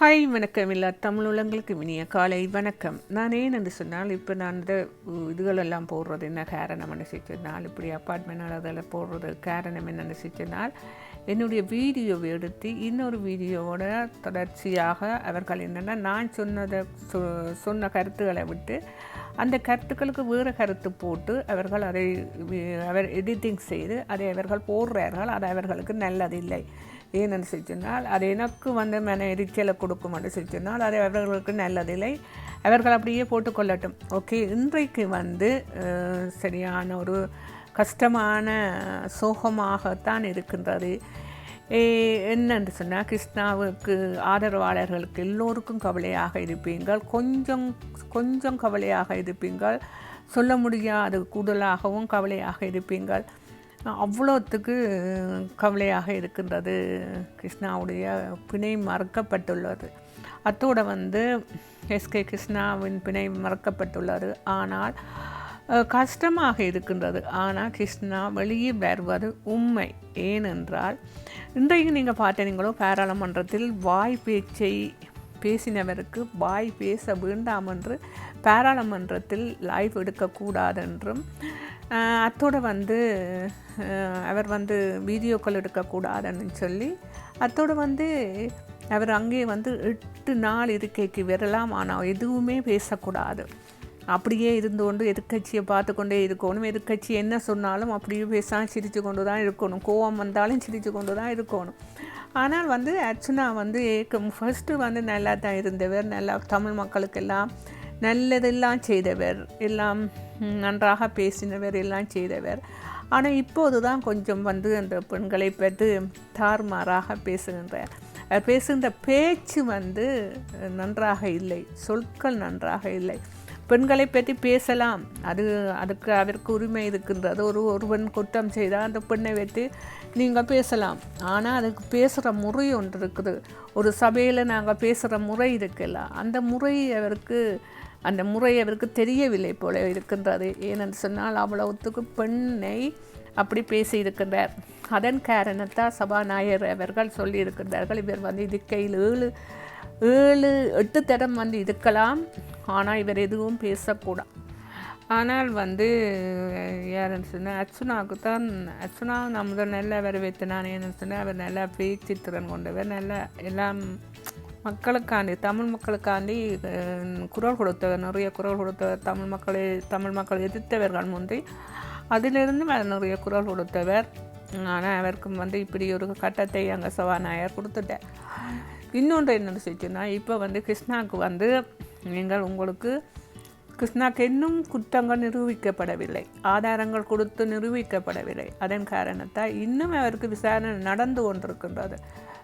Hi வணக்கம் எல்லா தமிழ் உள்ளங்களுக்கு இனிய காலை வணக்கம். நான் ஏன் என்று சொன்னால் இப்போ நான் இந்த இதுகளெல்லாம் போடுறது என்ன காரணம் என்ன சொன்னால் இப்படி அப்பார்ட்மெண்ட் அதெல்லாம் போடுறது காரணம் என்னென்னு சொன்னால் என்னுடைய வீடியோவை எடுத்து இன்னொரு வீடியோவோட தொடர்ச்சியாக அவர்கள் என்னென்னா நான் சொன்னதை சொ சொன்ன கருத்துக்களை விட்டு அந்த கருத்துக்களுக்கு வேறு கருத்து போட்டு அவர்கள் அதை அவர் எடிட்டிங் செய்து அதை அவர்கள் போடுறார்கள். அது அவர்களுக்கு நல்லதில்லை. ஏன்னு சொன்னால் அது எனக்கு வந்து மன எரிச்சலை கொடுக்கும் என்று சொன்னால் அது அவர்களுக்கு நல்லதில்லை. அவர்கள் அப்படியே போட்டுக்கொள்ளட்டும். ஓகே இன்றைக்கு வந்து சரியான ஒரு கஷ்டமான சோகமாகத்தான் இருக்கின்றது. என்னென்று சொன்னால் கிருஷ்ணாவுக்கு ஆதரவாளர்களுக்கு எல்லோருக்கும் கவலையாக இருப்பீங்கள் கொஞ்சம் கொஞ்சம் கவலையாக இருப்பீங்கள் சொல்ல முடியாது கூடுதலாகவும் கவலையாக இருப்பீங்கள் அவ்வளோத்துக்கு கவலையாக இருக்கின்றது கிருஷ்ணாவுடைய பிணை மறக்கப்பட்டுள்ளது. அத்தோட வந்து எஸ்கே கிருஷ்ணாவின் பிணை மறக்கப்பட்டுள்ளது. ஆனால் கஷ்டமாக இருக்கின்றது. ஆனால் கிருஷ்ணா வெளியே வருவது உண்மை. ஏனென்றால் இன்றைக்கு நீங்கள் பார்த்தீங்களோ பாராளுமன்றத்தில் வாய் பேச்சை பேசினவருக்கு வாய் பேச வேண்டாம் என்று பாராளுமன்றத்தில் லைவ் எடுக்கக்கூடாது என்றும் அத்தோட வந்து அவர் வந்து வீடியோக்கள் எடுக்கக்கூடாதுன்னு சொல்லி அத்தோடு வந்து அவர் அங்கே வந்து எட்டு நாள் இருக்கைக்கு வரலாம் ஆனால் எதுவுமே பேசக்கூடாது. அப்படியே இருந்து கொண்டு எதிர்க்கட்சியை பார்த்து கொண்டே இருக்கணும். எதிர்க்கட்சி என்ன சொன்னாலும் அப்படியே பேசாமல் சிரித்து கொண்டு தான் இருக்கணும். கோவம் வந்தாலும் சிரித்து கொண்டு தான் இருக்கணும். ஆனால் வந்து அர்ச்சுனா வந்து ஏக்கம். ஃபஸ்ட்டு வந்து நல்லா தான் இருந்தவர். நல்லா தமிழ் மக்களுக்கெல்லாம் நல்லதெல்லாம் செய்தவர் எல்லாம் நன்றாக பேசினவர் எல்லாம் செய்தவர். ஆனால் இப்போது தான் கொஞ்சம் வந்து அந்த பெண்களை பற்றி தார்மாறாக பேசுகின்றார். அவர் பேசுகின்ற பேச்சு வந்து நன்றாக இல்லை சொற்கள் நன்றாக இல்லை. பெண்களை பற்றி பேசலாம். அது அதுக்கு அதற்கு உரிமை இருக்கின்றது. ஒரு ஒருவன் குற்றம் செய்தால் அந்த பெண்ணை வைத்து நீங்கள் பேசலாம். ஆனால் அதுக்கு பேசுகிற முறை ஒன்று இருக்குது. ஒரு சபையில் நாங்கள் பேசுகிற முறை இருக்குல்ல அந்த முறை அவருக்கு அந்த முறை அவருக்கு தெரியவில்லை போல இருக்கின்றது. ஏனென்று சொன்னால் அவ்வளவுத்துக்கு பெண்ணை அப்படி பேசியிருக்கின்றார். அதன் காரணத்தால் சபாநாயகர் அவர்கள் சொல்லியிருக்கின்றார்கள் இவர் வந்து இதுக்கையில் ஏழு ஏழு எட்டு தரம் வந்து இருக்கலாம். ஆனால் இவர் எதுவும் பேசக்கூடாது ஆனால் வந்து யாருன்னு சொன்னால் அர்ச்சுனாவுக்கு தான் அர்ச்சுனா நான் முதல் நல்லா வரவேற்றினான் ஏன்னு சொன்னால் அவர் நல்லா பேச்சு திறன் கொண்டவர் நல்லா எல்லாம் மக்களுக்காண்டி தமிழ் மக்களுக்காண்டி குரல் கொடுத்தவர் நிறைய குரல் கொடுத்தவர் தமிழ் மக்களை தமிழ் மக்கள் எதிர்த்தவர்கள் முந்தி அதிலிருந்து நிறைய குரல் கொடுத்தவர். ஆனால் அவருக்கு வந்து இப்படி ஒரு கட்டத்தை அங்கே சபாநாயகர் கொடுத்துட்டார். இன்னொன்று என்ன செஞ்சுன்னா இப்போ வந்து கிருஷ்ணாவுக்கு வந்து நீங்கள் உங்களுக்கு கிருஷ்ணாக்கு இன்னும் குற்றங்கள் நிரூபிக்கப்படவில்லை. ஆதாரங்கள் கொடுத்து நிரூபிக்கப்படவில்லை. அதன் காரணத்தால் இன்னும் அவருக்கு விசாரணை நடந்து கொண்டிருக்கின்றது.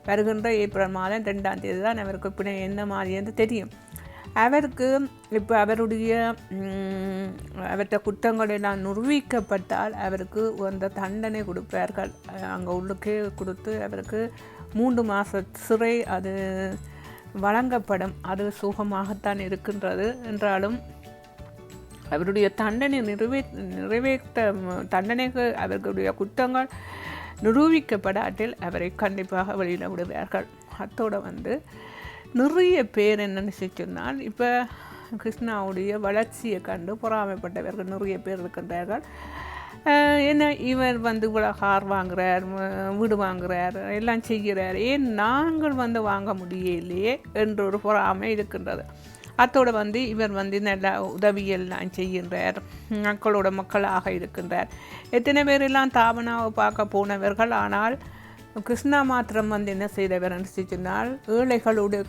வருகின்ற ஏப்ரல் மாதம் ரெண்டாம் தேதி தான் அவருக்கு பிணை என்ன மாதிரி என்று தெரியும். அவருக்கு இப்போ அவருடைய அவற்ற குற்றங்களெல்லாம் குற்றங்கள் எல்லாம் நிரூபிக்கப்பட்டால் அவருக்கு அந்த தண்டனை கொடுப்பார்கள். அங்கே உள்ளுக்கே கொடுத்து அவருக்கு மூன்று மாத சிறை அது வழங்கப்படும். அது சுகமாகத்தான் இருக்கின்றது. என்றாலும் அவருடைய தண்டனை நிறைவே நிறைவேற்ற தண்டனைக்கு அவர்களுடைய குற்றங்கள் நிரூபிக்கப்படாட்டில் அவரை கண்டிப்பாக வெளியில் விடுவார்கள். அத்தோடு வந்து நிறைய பேர் என்னன்னு சொன்னால் இப்போ கிருஷ்ணாவுடைய வளர்ச்சியை கண்டு பொறாமைப்பட்டவர்கள் நிறைய பேர் இருக்கின்றார்கள். என்ன இவர் வந்து இவ்வளோ கார் வாங்குறார் வீடு வாங்குறார் எல்லாம் செய்கிறார். ஏன் நாங்கள் வந்து வாங்க முடியலையே? என்ற ஒரு பொறாமை இருக்கின்றது. அத்தோடு வந்து இவர் வந்து நல்ல உதவியெல்லாம் செய்கின்றார். மக்களோட மக்களாக இருக்கின்றார். எத்தனை பேரெல்லாம் தாவனாவை பார்க்க போனவர்கள் ஆனால் கிருஷ்ணா மாத்திரம் வந்து என்ன செய்தவர் சொன்னால் ஏழைகளுடைய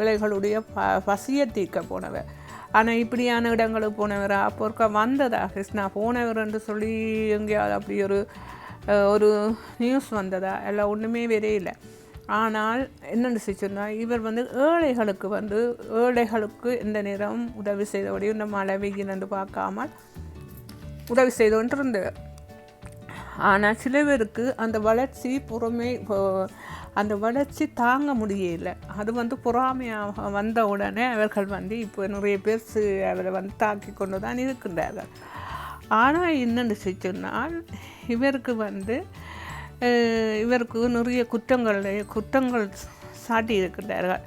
ஏழைகளுடைய ப பசியை தீர்க்க போனவர். ஆனால் இப்படியான இடங்களுக்கு போனவர் அப்போ வந்ததா? கிருஷ்ணா போனவர் என்று சொல்லி எங்கேயாவது அப்படி ஒரு ஒரு நியூஸ் வந்ததா? எல்லாம் ஒன்றுமே இல்லை. ஆனால் என்னென்னு சொன்னால் இவர் வந்து ஏழைகளுக்கு வந்து ஏழைகளுக்கு இந்த நேரம் உதவி செய்தபடியும் இந்த மழை வெயில் என்று பார்க்காமல் உதவி செய்து கொண்டிருந்தவர் ஆனால் சில பேருக்கு அந்த வளர்ச்சி பொறுமை இப்போ- அந்த வளர்ச்சி தாங்க முடியல. அது வந்து பொறாமையாக வந்த உடனே அவர்கள் வந்து இப்போ நிறைய பேர் அவரை வந்து தாக்கி கொண்டு தான் இருக்கின்றார்கள். ஆனால் என்னென்னு சொன்னால் இவருக்கு வந்து இவருக்கு நிறைய குற்றங்கள் குற்றங்கள் சாட்டி இருக்கின்றார்கள்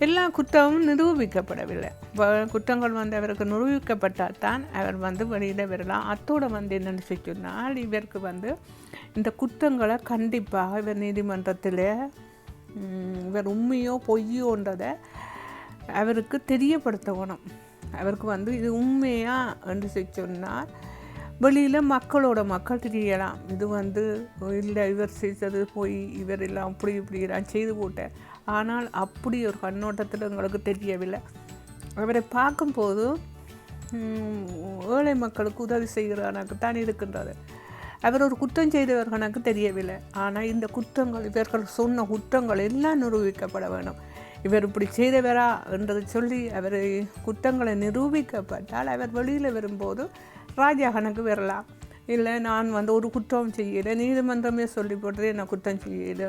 எல்லா குற்றமும் நிரூபிக்கப்படவில்லை குற்றங்கள் வந்து அவருக்கு நிரூபிக்கப்பட்டால் தான் அவர் வந்து வெளியில் வரலாம் அத்தோடு வந்து என்னென்னு சொன்னால் இவருக்கு வந்து இந்த குற்றங்களை கண்டிப்பாக இவர் நீதிமன்றத்தில் இவர் உண்மையோ பொய்யோன்றதை அவருக்கு தெரியப்படுத்தணும் அவருக்கு வந்து இது உண்மையா என்று சொன்னால் வெளியில் மக்களோட மக்கள் தெரியலாம். இது வந்து இல்லை இவர் செய்தது போய் இவர் எல்லாம் அப்படி இப்படி நான் செய்து போட்டேன். ஆனால் அப்படி ஒரு கண்ணோட்டத்தில் எங்களுக்கு தெரியவில்லை. அவரை பார்க்கும்போது ஏழை மக்களுக்கு உதவி செய்கிறவனுக்கு தான் இருக்கின்றது. அவர் ஒரு குற்றம் செய்தவர் கணக்கு தெரியவில்லை. ஆனால் இந்த குற்றங்கள் இவர்கள் சொன்ன குற்றங்கள் எல்லாம் நிரூபிக்கப்பட வேணும் இவர் இப்படி செய்தவரா என்றதை சொல்லி அவர் குற்றங்களை நிரூபிக்கப்பட்டால் அவர் வெளியில் வரும்போது ராஜாகனுக்கு வரலாம் இல்லை நான் வந்து ஒரு குற்றம் செய்கிறேன் நீதிமன்றமே சொல்லி போட்டது நான் குற்றம் செய்யலை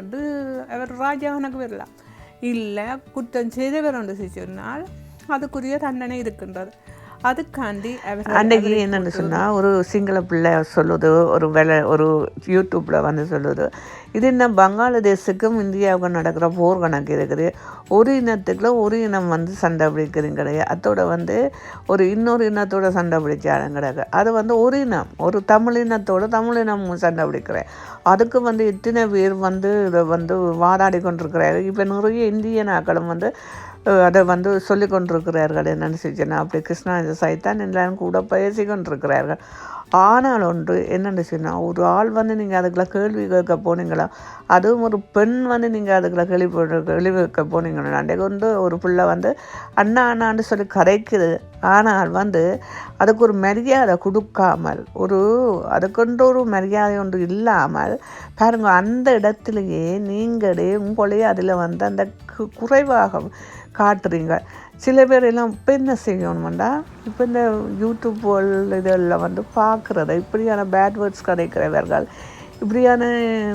அவர் ராஜாகனுக்கு வரலாம் இல்லை குற்றம் செய்தவர் என்று சொன்னால் அதுக்குரிய தண்டனை இருக்கின்றது. அதுக்காண்டி அன்னைக்கு என்னன்னு சொன்னால் ஒரு சிங்கள பிள்ளை சொல்லுது ஒரு வேலை ஒரு யூடியூப்பில் வந்து சொல்லுது. இது என்ன பங்களாதேஷுக்கும் இந்தியாவுக்கும் நடக்கிற போர் கணக்கு இருக்குது. ஒரு இனத்துக்குள்ள ஒரு இனம் வந்து சண்டை பிடிக்கிறது கிடையாது. அதோட வந்து ஒரு இன்னொரு இனத்தோட சண்டை பிடிச்சாலும் கிடையாது. அது வந்து ஒரு இனம் ஒரு தமிழ் இனத்தோட தமிழ் இனம் சண்டை பிடிக்கிறேன். அதுக்கு வந்து இத்தனை பேர் வந்து இதை வந்து வாதாடி கொண்டிருக்கிறாரு. இப்போ நிறைய இந்திய நாக்களும் வந்து அதை வந்து சொல்லி கொண்டிருக்கிறார்கள் என்னன்னு சொன்னா அப்படி கிருஷ்ணா இந்த சைத்தான் எல்லாரும் கூட பேசி கொண்டிருக்கிறார்கள் ஆனால் ஒன்று என்னென்னு சொன்னால் ஒரு ஆள் வந்து நீங்கள் அதுக்குள்ள கேள்வி கேட்க போனீங்களா அதுவும் ஒரு பெண் வந்து நீங்கள் அதுக்குள்ள கேள்வி கேள்வி கேட்க போனீங்களா? அன்றைக்கு வந்து ஒரு பிள்ளை வந்து அண்ணா அண்ணான்னு சொல்லி கரைக்குது ஆனால் வந்து அதுக்கு ஒரு மரியாதை கொடுக்காமல் ஒரு அதுக்கொன்று ஒரு மரியாதை ஒன்று இல்லாமல் பாருங்கள் அந்த இடத்துலையே நீங்களே உங்களையே அதில் வந்து அந்த கு- குறைவாக காட்டுறீங்க. சில பேர் எல்லாம் இப்போ என்ன செய்யணுமெண்டா? இப்போ இந்த யூடியூப் இதெல்லாம் வந்து பார்க்குறத இப்படியான பேட் வேர்ட்ஸ் கிடைக்கிறவர்கள் இப்படியான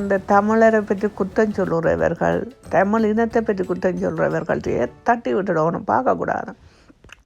இந்த தமிழரை பற்றி குற்றம் சொல்லுறவர்கள் தமிழ் இனத்தை பற்றி குற்றம் சொல்கிறவர்கள்ட்டையே தட்டி விட்டுடணும் பார்க்கக்கூடாது.